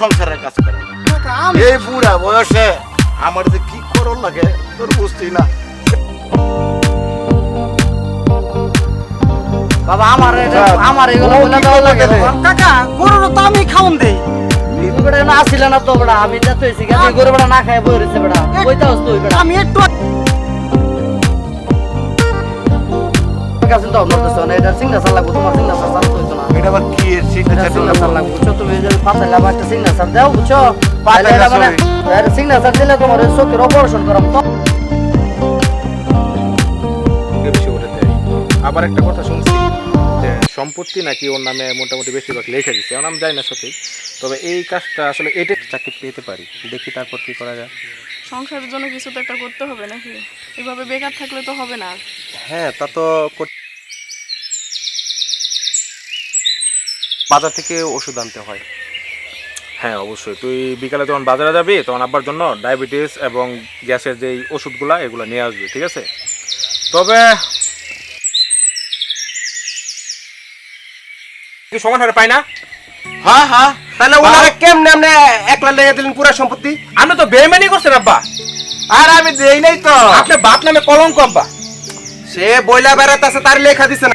সংসারের কাজ করে। এই বুড়া বয়সে আমার যে কি করল লাগে তোর বুঝতেই না। বাবা আমার আমার এগুলো বলে দেওয়া লাগে কাকা গরুর তো আমি খাওন দেই। তুই না আসিলে না তো বেটা আমি যা তুই শিখে গরু বেটা না খাই বই রয়েছে বেটা কইতে হস তুই বেটা আমি একটু কাছে তো নড়তেছ না এটা সিগনেচার লাগবে তোমার সিগনেচার চালু হইতো না। এটা আবার কি সিগনেচার সিগনেচার তুমি? একটা সিগনেচার দাও বুঝছ পাতালে তাহলে এটা sorry। সিগনেচার দিলে তোমার ওই চোখের অপারেশন করাম তো এ বিষয়ে ওটা দেয় আবার একটা কথা শুনছি যে সম্পত্তি নাকি ওর নামে মোটামুটি বেশিরভাগ লিখে দিচ্ছে এখন আমি জানি না সঠিক তবে এই কাজটা আসলে এটা চাকরি পেতে পারি দেখি তারপর কি করা যায় সংসারের জন্য কিছু তো একটা করতে হবে নাকি এভাবে বেকার থাকলে তো হবে না হ্যাঁ তা তো বাজার থেকে ওষুধ আনতে হয় হ্যাঁ অবশ্যই। তুই বিকালে যখন বাজারে যাবি তখন আব্বার জন্য ডায়াবেটিস এবং গ্যাসের যেই ওষুধগুলা এগুলো নিয়ে আসবি ঠিক আছে? তবে কি সমান হারে পাই না? হ্যাঁ হ্যাঁ। তাহলে ওনারা কেমনে আপনি একলা লেগে দিলেন পুরো সম্পত্তি? আপনি তো বেমানি করছেন আব্বা। আর আমি দেই নাই তো। আপনি বাপ নামে কলঙ্ক আব্বা। সে বইলা বেড়াতেছে তার লেখা দিছে না।